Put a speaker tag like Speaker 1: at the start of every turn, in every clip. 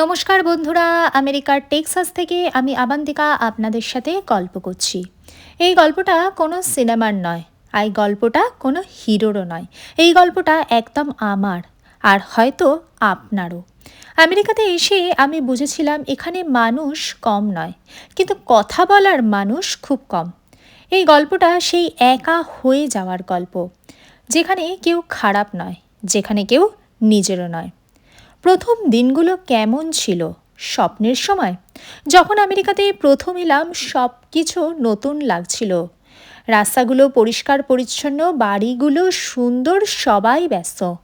Speaker 1: নমস্কার বন্ধুরা, আমেরিকার টেক্সাস থেকে আমি আবান্তিকা আপনাদের সাথে গল্প করছি। এই গল্পটা কোনো সিনেমার নয়, এই গল্পটা কোনো হিরোরও নয়। এই গল্পটা একদম আমার, আর হয়তো আপনারও। আমেরিকাতে এসে আমি বুঝেছিলাম এখানে মানুষ কম নয়, কিন্তু কথা বলার মানুষ খুব কম। এই গল্পটা সেই একা হয়ে যাওয়ার গল্প, যেখানে কেউ খারাপ নয়, যেখানে কেউ নিজেরও নয়। প্রথম দিনগুলো কেমন ছিল? স্বপ্নের সময়? যখন আমেরিকাতে প্রথম এলাম সব কিছু নতুন লাগছিল। রাস্তাগুলো পরিষ্কার পরিচ্ছন্ন, বাড়িগুলো সুন্দর, সবাই ব্যস্ত।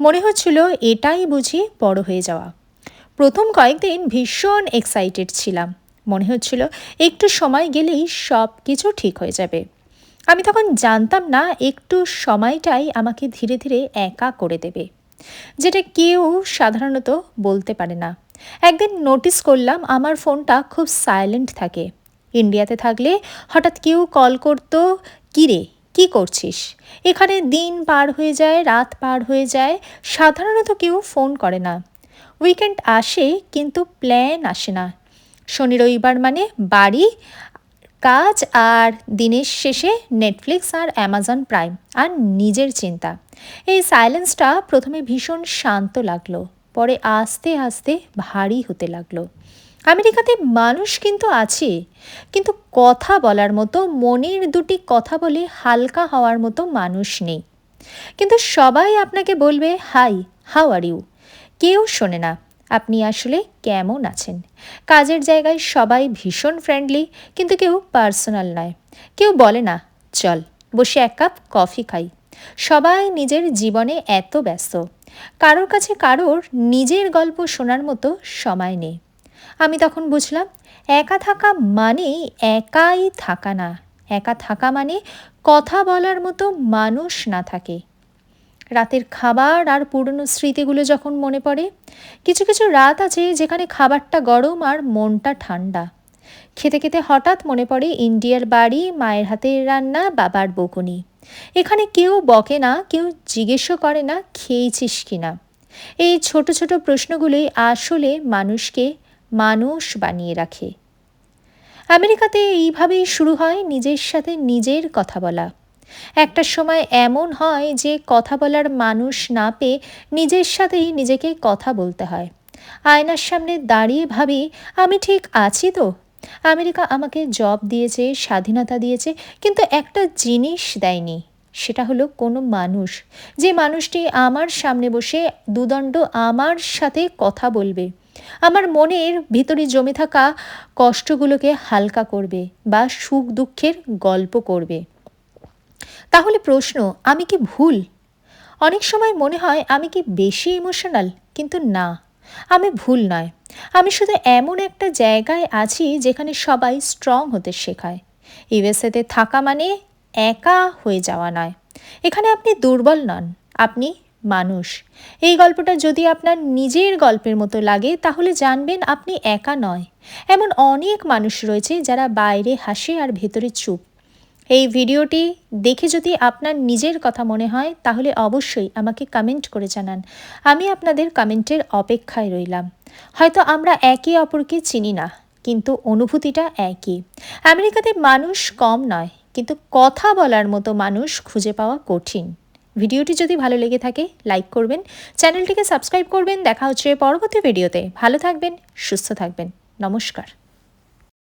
Speaker 1: মনে হচ্ছিল এটাই বুঝি বড় হয়ে যাওয়া। প্রথম কয়েকদিন ভীষণ এক্সাইটেড ছিলাম। মনে হচ্ছিল একটু সময় গেলেই সব কিছু ঠিক হয়ে যাবে। আমি তখন জানতাম না, একটু সময়টাই আমাকে ধীরে ধীরে একা করে দেবে। যেটা কেউ সাধারণত বলতে পারে না। একদিন নোটিস করলাম আমার ফোনটা খুব সাইলেন্ট থাকে। ইন্ডিয়াতে থাকলে হঠাৎ কেউ কল করতো কিরে কি করছিস? এখানে দিন পার হয়ে যায়, রাত পার হয়ে যায়, সাধারণত কেউ ফোন করে না। উইকেন্ড আসে কিন্তু প্ল্যান আসে না। শনি রবিবার মানে বাড়ি কাজ আর দিনের শেষে নেটফ্লিক্স আর অ্যামাজন প্রাইম আর নিজের চিন্তা। এই সাইলেন্সটা প্রথমে ভীষণ শান্ত লাগল, পরে আস্তে আস্তে ভারী হতে লাগল। আমেরিকাতে মানুষ কিন্তু আছে, কিন্তু কথা বলার মতো, মনের দুটি কথা বলে হালকা হওয়ার মতো মানুষ নেই। কিন্তু সবাই আপনাকে বলবে, হাই, হাউ আর ইউ? কেউ শোনে না। আপনি আসলে কেমন আছেন? কাজের জায়গায় সবাই ভীষণ ফ্রেন্ডলি কিন্তু কেউ পার্সোনাল নয়। কেউ বলে না, চল, বসে এক কাপ কফি খাই। সবাই নিজের জীবনে এত ব্যস্ত। কারোর কাছে কারোর নিজের গল্প শোনার মতো সময় নেই। আমি তখন বুঝলাম, একা থাকা মানে একাই থাকা না। একা থাকা মানে কথা বলার মতো মানুষ না থাকে। রাতের খাবার আর পুরনো স্মৃতিগুলো যখন মনে পড়ে, কিছু কিছু রাত আছে যেখানে খাবারটা গরম আর মনটা ঠান্ডা। খেতে খেতে হঠাৎ মনে পড়ে ইন্ডিয়ার বাড়ি, মায়ের হাতের রান্না, বাবার বকুনি। এখানে কেউ বকে না, কেউ জিজ্ঞেসও করে না, খেয়েছিস কি না এই ছোট ছোট প্রশ্নগুলোই আসলে মানুষকে মানুষ বানিয়ে রাখে। আমেরিকাতে এইভাবেই শুরু হয় নিজের সাথে নিজের কথা বলা। একটা সময় এমন হয় যে কথা বলার মানুষ না পেয়ে নিজের সাথেই নিজেকে কথা বলতে হয়। আয়নার সামনে দাঁড়িয়ে ভাবি, আমি ঠিক আছি তো? আমেরিকা আমাকে জব দিয়েছে, স্বাধীনতা দিয়েছে, কিন্তু একটা জিনিস দেয়নি। সেটা হলো কোনো মানুষ। যে মানুষটি আমার সামনে বসে দুদণ্ড আমার সাথে কথা বলবে। আমার মনের ভিতরে জমে থাকা কষ্টগুলোকে হালকা করবে বা সুখ দুঃখের গল্প করবে। তাহলে প্রশ্ন, আমি কি ভুল? অনেক সময় মনে হয় আমি কি বেশি ইমোশনাল কিন্তু না, আমি ভুল নয়। আমি শুধু এমন একটা জায়গায় আছি যেখানে সবাই স্ট্রং হতে শেখায়। ইউএসএতে থাকা মানে একা হয়ে যাওয়া নয়। এখানে আপনি দুর্বল নন, আপনি মানুষ। এই গল্পটা যদি আপনার নিজের গল্পের মতো লাগে, তাহলে জানবেন আপনি একা নয়। এমন অনেক মানুষ রয়েছে যারা বাইরে হাসে আর ভেতরে চুপ। এই ভিডিওটি দেখে যদি আপনার নিজের কথা মনে হয়, তাহলে অবশ্যই আমাকে কমেন্ট করে জানান। আমি আপনাদের কমেন্টের অপেক্ষায় রইলাম। হয়তো আমরা একে অপরকে চিনি না, কিন্তু অনুভূতিটা একই। আমেরিকাতে মানুষ কম নয়, কিন্তু কথা বলার মতো মানুষ খুঁজে পাওয়া কঠিন। ভিডিওটি যদি ভালো লেগে থাকে লাইক করবেন, চ্যানেলটিকে সাবস্ক্রাইব করবেন। দেখা হচ্ছে পরবর্তী ভিডিওতে। ভালো থাকবেন, সুস্থ থাকবেন। নমস্কার।